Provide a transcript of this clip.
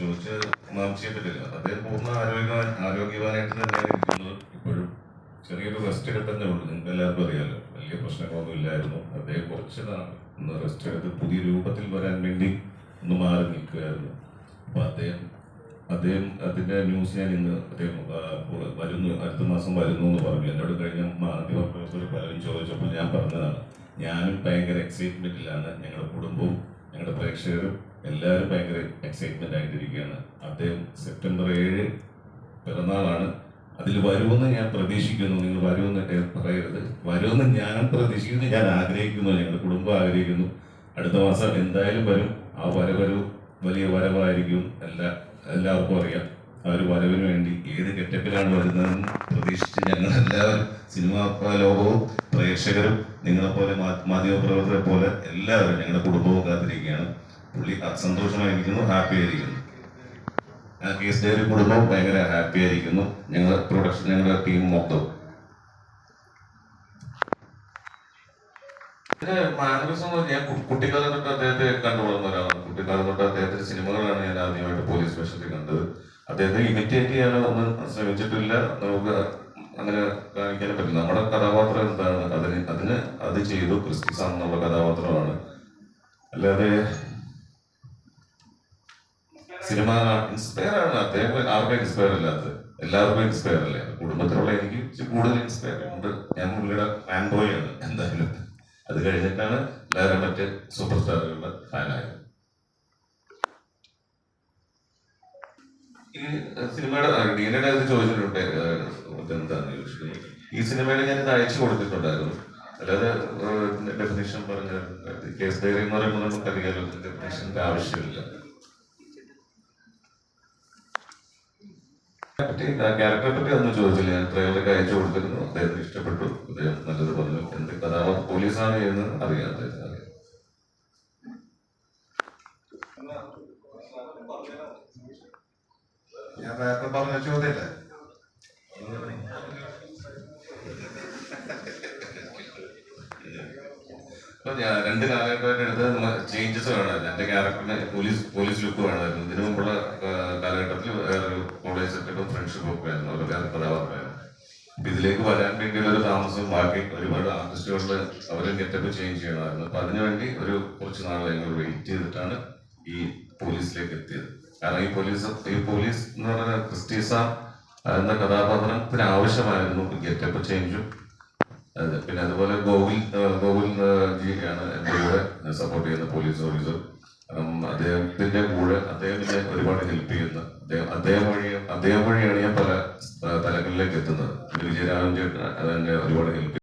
മാംസ്യത്തിലില്ല അദ്ദേഹം പൂർണ ആരോഗ്യ ആരോഗ്യവാനായിട്ട് തന്നെയാണ് ഇരിക്കുന്നത് ഇപ്പോഴും. ചെറിയൊരു റെസ്റ്റ് എടുത്തന്നെ ഉള്ളൂ. നിങ്ങൾക്ക് എല്ലാവർക്കും അറിയാലോ. വലിയ പ്രശ്നങ്ങളൊന്നും ഇല്ലായിരുന്നു. അദ്ദേഹം കുറച്ച് ഒന്ന് റെസ്റ്റ് എടുത്ത് പുതിയ രൂപത്തിൽ വരാൻ വേണ്ടി ഒന്ന് മാറി നിൽക്കുകയായിരുന്നു. അപ്പൊ അദ്ദേഹം അദ്ദേഹം അതിന്റെ ന്യൂസ് ഞാൻ ഇന്ന് അദ്ദേഹം വരുന്നു. അടുത്ത മാസം വരുന്നു എന്ന് പറഞ്ഞു. എന്നോട് കഴിഞ്ഞ മാധ്യമപ്രവർത്തകർ പലരും ചോദിച്ചപ്പോൾ ഞാൻ പറഞ്ഞതാണ് ഞാനും ഭയങ്കര എക്സൈറ്റ്മെന്റിലാണ് ഞങ്ങളുടെ കുടുംബവും പ്രേക്ഷകരും എല്ലാവരും ഭയങ്കര എക്സൈറ്റ്മെന്റ് ആയിട്ടിരിക്കുകയാണ്. അദ്ദേഹം സെപ്റ്റംബർ ഏഴ് പിറന്നാളാണ്. അതിൽ വരുമെന്ന് ഞാൻ പ്രതീക്ഷിക്കുന്നു. നിങ്ങൾ വരുമെന്ന് പറയരുത്. വരുമെന്ന് ഞാൻ പ്രതീക്ഷിക്കുന്നു. ഞാൻ ആഗ്രഹിക്കുന്നു. ഞങ്ങളുടെ കുടുംബം ആഗ്രഹിക്കുന്നു. അടുത്ത മാസം എന്തായാലും വരും. ആ വരവൊരു വലിയ വരവായിരിക്കും. എല്ലാ എല്ലാവർക്കും അറിയാം. ഒരു വരവിന് വേണ്ടി ഏത് ഗെറ്റപ്പിലാണ് വരുന്നതെന്ന് പ്രതീക്ഷിച്ച് ഞങ്ങളെല്ലാവരും സിനിമാ ലോകവും പ്രേക്ഷകരും നിങ്ങളെപ്പോലെ മാധ്യമപ്രവർത്തകരെ പോലെ എല്ലാവരും ഞങ്ങളുടെ കുടുംബവും കാത്തിരിക്കുകയാണ്. പുള്ളി സന്തോഷമായിരിക്കുന്നു ഹാപ്പി ആയിരിക്കുന്നു. ആ കേസ് ഡയറി കുടുംബം ഭയങ്കര ഹാപ്പി ആയിരിക്കുന്നു. ഞങ്ങൾ പ്രൊഡക്ഷൻ ഞങ്ങളുടെ ടീം മൊത്തം. ഞാൻ കുട്ടിക്കാലം തൊട്ട് അദ്ദേഹത്തെ കണ്ടു വളർന്ന ഒരാളാണ് കുട്ടിക്കാലം തൊട്ട് അദ്ദേഹത്തിന്റെ സിനിമകളാണ് ഞാൻ ആദ്യമായിട്ട് പോലീസ് സ്റ്റേഷനിൽ കണ്ടത്. അദ്ദേഹത്തെ ഇമിറ്റേറ്റ് ചെയ്യാനോ ഒന്നും ശ്രമിച്ചിട്ടില്ല നമുക്ക് അങ്ങനെ കാണിക്കാനും പറ്റില്ല. നമ്മുടെ കഥാപാത്രം എന്താണ്? അതിന് അതിന് അത് ചെയ്തു. ക്രിസ്റ്റിസ് എന്നുള്ള കഥാപാത്രമാണ്. അല്ലാതെ സിനിമ ഇൻസ്പയർ ആണ്. അദ്ദേഹം ആർക്കും ഇൻസ്പയർ അല്ലാത്തത്. എല്ലാവർക്കും ഇൻസ്പയർ അല്ലേ? കുടുംബത്തിലുള്ള എനിക്ക് കൂടുതൽ ഇൻസ്പയർ ഉണ്ട്. ഞാൻ പുള്ളിയുടെ ഫാൻ ബോയ് ആണ്. എന്തായാലും. അത് കഴിഞ്ഞിട്ടാണ് എല്ലാവരും മറ്റ് സൂപ്പർ സ്റ്റാറുകളുടെ ഫാനായത് ഈ സിനിമയുടെ ഡീനയുടെ അത് ചോദിച്ചിട്ടുണ്ട് ചോദിച്ചത് ഈ സിനിമയുടെ ഞാൻ ഇത് അയച്ചു കൊടുത്തിട്ടുണ്ടായിരുന്നു. അല്ലാതെ ഡെഫിനേഷൻ പറഞ്ഞ കേസ് ഡയറി എന്ന് പറയുമ്പോൾ നമുക്കറിയാലോ ഡെഫിനേഷന്റെ ആവശ്യമില്ല. പറ്റി ക്യാരക്ടറെ പറ്റി ഒന്നും ചോദിച്ചില്ല. ഞാൻ ട്രെയിലറൊക്കെ അയച്ചു കൊടുത്തിരുന്നു. അദ്ദേഹത്തിന് ഇഷ്ടപ്പെട്ടു. അദ്ദേഹം നല്ലത് പറഞ്ഞു. എന്ത് കഥാപാത്രം പോലീസാണ് എന്ന് അറിയാം. അദ്ദേഹത്തിന് അറിയാം. ഞാൻ നേരത്തെ പറഞ്ഞ ചോദ്യല്ലേ? ഞാൻ രണ്ട് കാലഘട്ടമായിട്ട് എടുത്ത് ചേഞ്ചസ് വേണമായിരുന്നു. എന്റെ ക്യാരക്ടറിന് പോലീസ് പോലീസ് ലുക്ക് വേണമായിരുന്നു. ഇതിനു മുമ്പുള്ള കാലഘട്ടത്തിൽ വേറൊരു കോളേജ് സെറ്റപ്പും ഫ്രണ്ട്ഷിപ്പും ഒക്കെ ആയിരുന്നു. ഓരോ കഥാപാത്രമായിരുന്നു. അപ്പൊ ഇതിലേക്ക് വരാൻ വേണ്ടി ഒരു താമസം ബാക്കി ഒരുപാട് ആർട്ടിസ്റ്റുകളിൽ അവരെ ഗെറ്റപ്പ് ചേഞ്ച് ചെയ്യണമായിരുന്നു. അപ്പൊ അതിനുവേണ്ടി ഒരു കുറച്ച് നാൾ ഞങ്ങൾ വെയിറ്റ് ചെയ്തിട്ടാണ് ഈ പോലീസിലേക്ക് എത്തിയത്. കാരണം ഈ പോലീസ് ഈ പോലീസ് എന്ന് പറഞ്ഞ ക്രിസ്റ്റീസ എന്ന കഥാപാത്രത്തിന് ആവശ്യമായിരുന്നു ഗെറ്റപ്പ് ചേഞ്ചും പിന്നെ അതുപോലെ ഗോകുൽ ഗോകുൽ ജിയാണ് എന്റെ കൂടെ സപ്പോർട്ട് ചെയ്യുന്ന പോലീസ് ഓഫീസർ അദ്ദേഹത്തിന്റെ കൂടെ അദ്ദേഹത്തിനെ ഒരുപാട് ഹെൽപ്പ് ചെയ്യുന്ന അദ്ദേഹം അദ്ദേഹം വഴി അദ്ദേഹം വഴിയാണ് ഞാൻ പല തലങ്ങളിലേക്ക് എത്തുന്നത്. വിജയരാഘവൻ ചേട്ടൻ അതെന്നെ ഒരുപാട് ഹെൽപ്പ്